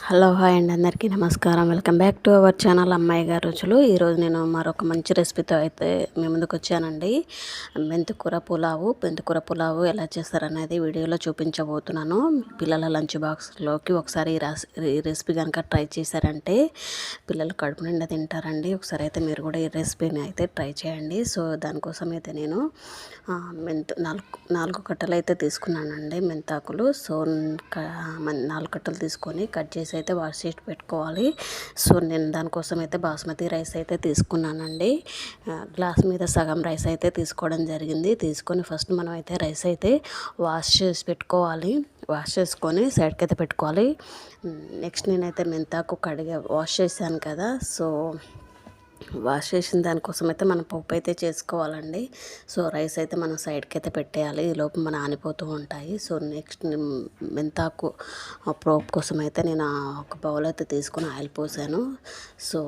Hello hi అండి. అందరికీ నమస్కారం. Welcome back to our channel అమ్మాయి గారు రుచులు. ఈరోజు నేను మరొక మంచి రెసిపీతో అయితే మీ ముందుకు వచ్చానండి. మెంతికూర పులావు. మెంతికూర పులావు ఎలా చేస్తారనేది వీడియోలో చూపించబోతున్నాను. పిల్లల లంచ్ బాక్స్లోకి ఒకసారి ఈ రెసిపీ కనుక ట్రై చేశారంటే పిల్లలు కడుపు నిండా తింటారండి. ఒకసారి అయితే మీరు కూడా ఈ రెసిపీని అయితే ట్రై చేయండి. సో దానికోసం అయితే నేను మెంత నాలుగు నాలుగు కట్టలు అయితే తీసుకున్నానండి మెంతాకులు. సో నాలుగు కట్టలు తీసుకొని కట్ చేసి అయితే వాష్ చేసి పెట్టుకోవాలి. సో నేను దానికోసం అయితే బాస్మతి రైస్ అయితే తీసుకున్నానండి. గ్లాస్ మీద సగం రైస్ అయితే తీసుకోవడం జరిగింది. తీసుకొని ఫస్ట్ మనం అయితే రైస్ అయితే వాష్ చేసి పెట్టుకోవాలి. వాష్ చేసుకొని సైడ్కి అయితే పెట్టుకోవాలి. నెక్స్ట్ నేనైతే మెంతాకు కడిగా వాష్ చేశాను కదా. సో వాష్ చేసిన దానికోసం అయితే మనం పప్పు అయితే చేసుకోవాలండి. సో రైస్ అయితే మనం సైడ్కి అయితే పెట్టేయాలి. ఈ లోపు మన ఆనిపోతూ ఉంటాయి. సో నెక్స్ట్ మెంతాకు ప్రోప్ కోసం అయితే నేను ఒక బౌల్ అయితే తీసుకుని ఆయిల్ పోసాను. సో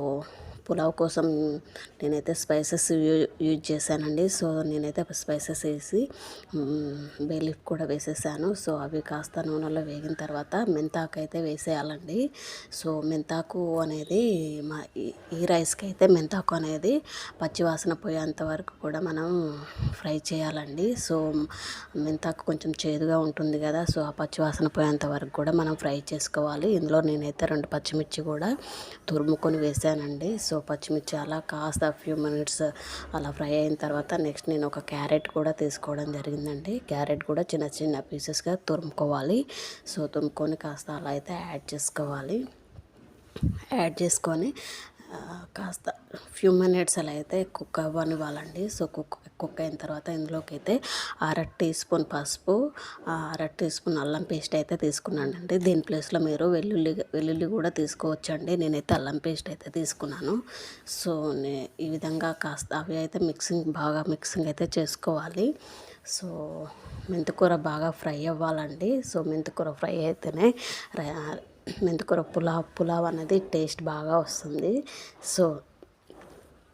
పులావ్ కోసం నేనైతే స్పైసెస్ యూజ్ చేశానండి. సో నేనైతే స్పైసెస్ వేసి బేలీఫ్ కూడా వేసేసాను. సో అవి కాస్త నూనెలో వేగిన తర్వాత మెంతాకు అయితే వేసేయాలండి. సో మెంతాకు అనేది మా ఈ రైస్కి అయితే మెంతాకు అనేది పచ్చివాసన పోయేంత వరకు కూడా మనం ఫ్రై చేయాలండి. సో మెంతాకు కొంచెం చేదుగా ఉంటుంది కదా సో ఆ పచ్చివాసన పోయేంత వరకు కూడా మనం ఫ్రై చేసుకోవాలి. ఇందులో నేనైతే రెండు పచ్చిమిర్చి కూడా తురుముకొని వేసానండి. సో సో పచ్చిమిర్చి అలా కాస్త ఫ్యూ మినిట్స్ అలా ఫ్రై అయిన తర్వాత నెక్స్ట్ నేను ఒక క్యారెట్ కూడా తీసుకోవడం జరిగిందండి. క్యారెట్ కూడా చిన్న చిన్న పీసెస్గా తురుముకోవాలి. సో తురుముకొని కాస్త అలా అయితే యాడ్ చేసుకోవాలి. యాడ్ చేసుకొని కాస్త ఫ్యూ మినిట్స్ అలా అయితే కుక్ అవ్వనివ్వాలండి. సో కుక్ కుక్ అయిన తర్వాత ఇందులోకి అయితే అర టీ స్పూన్ పసుపు అర టీ స్పూన్ అల్లం పేస్ట్ అయితే తీసుకున్నానండి. దీని ప్లేస్లో మీరు వెల్లుల్లి వెల్లుల్లి కూడా తీసుకోవచ్చండి. నేనైతే అల్లం పేస్ట్ అయితే తీసుకున్నాను. సో నే ఈ విధంగా కాస్త అవి అయితే మిక్సింగ్ బాగా మిక్సింగ్ అయితే చేసుకోవాలి. సో మెంతికూర బాగా ఫ్రై అవ్వాలండి. సో మెంతికూర ఫ్రై అయితేనే మెంతికూర పులావ్ పులావ్ అనేది టేస్ట్ బాగా వస్తుంది. సో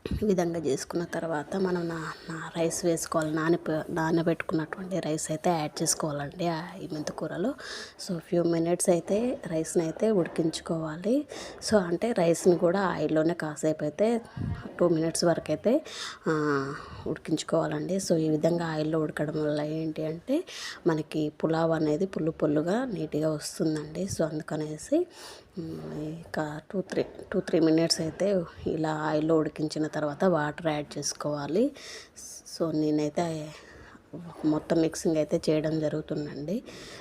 ఈ విధంగా చేసుకున్న తర్వాత మనం నా నా రైస్ వేసుకోవాలి నాని నానబెట్టుకున్నటువంటి రైస్ అయితే యాడ్ చేసుకోవాలండి ఈ మెంతికూరలో సో ఫ్యూ మినిట్స్ అయితే రైస్ని అయితే ఉడికించుకోవాలి. సో అంటే రైస్ని కూడా ఆయిల్లోనే కాసేపు అయితే టూ మినిట్స్ వరకు అయితే ఉడికించుకోవాలండి. సో ఈ విధంగా ఆయిల్లో ఉడకడం వల్ల ఏంటి అంటే మనకి పులావ్ అనేది పుల్లు పుల్లుగా నీట్గా వస్తుందండి. సో అందుకనేసి ఇక two three two three minutes అయితే ఇలా ఆయిల్లో ఉడికించిన తర్వాత వాటర్ యాడ్ చేసుకోవాలి. సో నేనైతే మొత్తం మిక్సింగ్ అయితే చేయడం జరుగుతుందండి.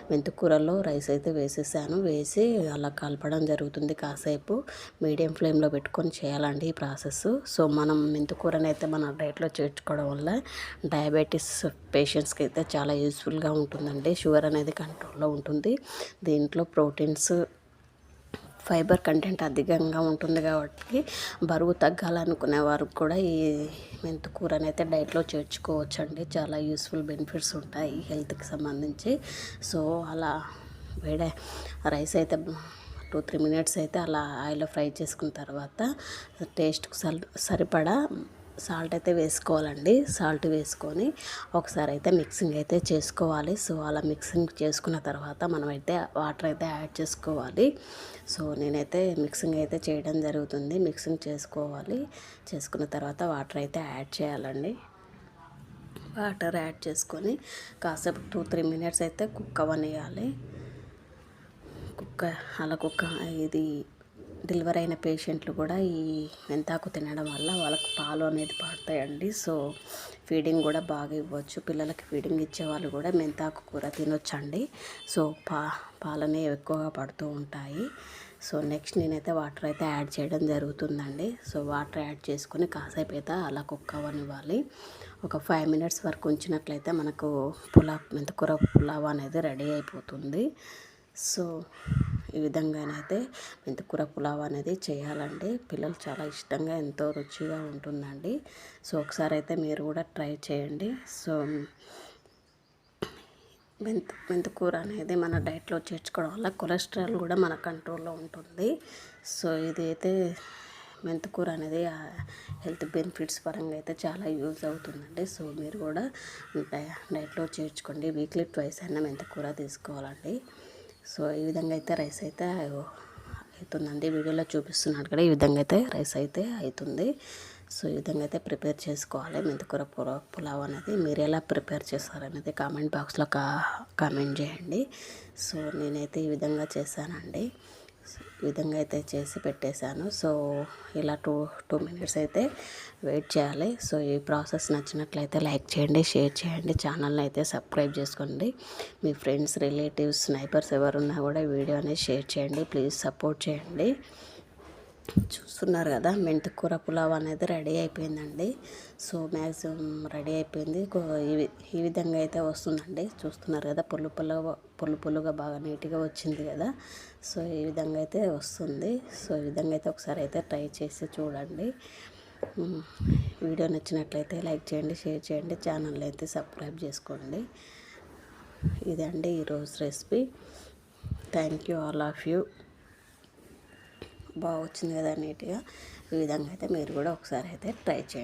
మెంతికూరలో రైస్ అయితే వేసేసాను. వేసి అలా కలపడం జరుగుతుంది కాసేపు. మీడియం ఫ్లేమ్లో పెట్టుకొని చేయాలండి ఈ ప్రాసెస్. సో మనం మెంతికూరని అయితే మన డైట్లో చేర్చుకోవడం వల్ల డయాబెటీస్ పేషెంట్స్కి అయితే చాలా యూస్ఫుల్గా ఉంటుందండి. షుగర్ అనేది కంట్రోల్లో ఉంటుంది. దీంట్లో ప్రోటీన్స్ ఫైబర్ కంటెంట్ అధికంగా ఉంటుంది కాబట్టి బరువు తగ్గాలనుకునే వారికి కూడా ఈ మెంతికూరని అయితే డైట్లో చేర్చుకోవచ్చండి. చాలా యూస్ఫుల్ బెనిఫిట్స్ ఉంటాయి హెల్త్కి సంబంధించి. సో అలా వేడే రైస్ అయితే టూ త్రీ మినిట్స్ అయితే అలా ఆయిల్లో ఫ్రై చేసుకున్న తర్వాత టేస్ట్కు సరిపడా సాల్ట్ అయితే వేసుకోవాలండి. సాల్ట్ వేసుకొని ఒకసారి అయితే మిక్సింగ్ అయితే చేసుకోవాలి. సో అలా మిక్సింగ్ చేసుకున్న తర్వాత మనం అయితే వాటర్ అయితే యాడ్ చేసుకోవాలి. సో నేనైతే మిక్సింగ్ అయితే చేయడం జరుగుతుంది. మిక్సింగ్ చేసుకోవాలి. చేసుకున్న తర్వాత వాటర్ అయితే యాడ్ చేయాలండి. వాటర్ యాడ్ చేసుకొని కాసేపు టూ త్రీ మినిట్స్ అయితే కుక్ అవనియాలి కుక్క అలా కుక్క ఇది డెలివరీ అయిన పేషెంట్లు కూడా ఈ మెంతాకు తినడం వల్ల వాళ్ళకు పాలు అనేది పడతాయండి. సో ఫీడింగ్ కూడా బాగా ఇవ్వచ్చు. పిల్లలకి ఫీడింగ్ ఇచ్చే వాళ్ళు కూడా మెంతాకు కూర తినొచ్చండి. సో పా పాలనే ఎక్కువగా పడుతూ ఉంటాయి. సో నెక్స్ట్ నేనైతే వాటర్ అయితే యాడ్ చేయడం జరుగుతుందండి. సో వాటర్ యాడ్ చేసుకొని కాసేపు అయితే అలా కుక్ అవ్వనివ్వాలి ఒక ఫైవ్ మినిట్స్ వరకు ఉంచినట్లయితే మనకు పులావ్ మెంతకూర పులావ్ అనేది రెడీ అయిపోతుంది. సో ఈ విధంగానైతే మెంతికూర పులావ్ అనేది చేయాలండి. పిల్లలు చాలా ఇష్టంగా ఎంతో రుచిగా ఉంటుందండి. సో ఒకసారి అయితే మీరు కూడా ట్రై చేయండి. సో మెంత మెంతికూర అనేది మన డైట్లో చేర్చుకోవడం వల్ల కొలెస్ట్రాల్ కూడా మన కంట్రోల్లో ఉంటుంది. సో ఇది అయితే మెంతికూర అనేది హెల్త్ బెనిఫిట్స్ పరంగా అయితే చాలా యూజ్ అవుతుందండి. సో మీరు కూడా డైట్లో చేర్చుకోండి. వీక్లీ ట్వైస్ అయినా మెంతికూర తీసుకోవాలండి. సో ఈ విధంగా అయితే రైస్ అయితే అవుతుందండి. వీడియోలో చూపిస్తున్నాడు కదా ఈ విధంగా అయితే రైస్ అయితే అవుతుంది. సో ఈ విధంగా అయితే ప్రిపేర్ చేసుకోవాలి. మెంతికూర పులావ్ అనేది మీరు ఎలా ప్రిపేర్ చేస్తారనేది కామెంట్ బాక్స్లో కా కామెంట్ చేయండి. సో నేనైతే ఈ విధంగా చేశానండి. విధంగా అయితే చేసి పెట్టేశాను. సో ఇలా టూ టూ మినిట్స్ అయితే వెయిట్ చేయాలి. సో ఈ ప్రాసెస్ నచ్చినట్లయితే లైక్ చేయండి షేర్ చేయండి ఛానల్ని అయితే సబ్స్క్రైబ్ చేసుకోండి. మీ ఫ్రెండ్స్ రిలేటివ్స్ నైబర్స్ ఎవరున్నా కూడా వీడియో అనేది షేర్ చేయండి ప్లీజ్ సపోర్ట్ చేయండి. చూస్తున్నారు కదా మెంతికూర పులావ్ అనేది రెడీ అయిపోయిందండి. సో మ్యాక్సిమం రెడీ అయిపోయింది. ఈ విధంగా అయితే వస్తుందండి. చూస్తున్నారు కదా పుల్లు పుల్ల పొల్లు పొల్లుగా బాగా నీట్గా వచ్చింది కదా. సో ఈ విధంగా అయితే వస్తుంది. సో ఈ విధంగా అయితే ఒకసారి అయితే ట్రై చేసి చూడండి. వీడియో నచ్చినట్లయితే లైక్ చేయండి షేర్ చేయండి ఛానల్ అయితే సబ్స్క్రైబ్ చేసుకోండి. ఇదండి ఈరోజు recipe. Thank you all of you. బాగా వచ్చింది కదా నీట్గా. ఈ విధంగా అయితే మీరు కూడా ఒకసారి అయితే ట్రై చేయండి.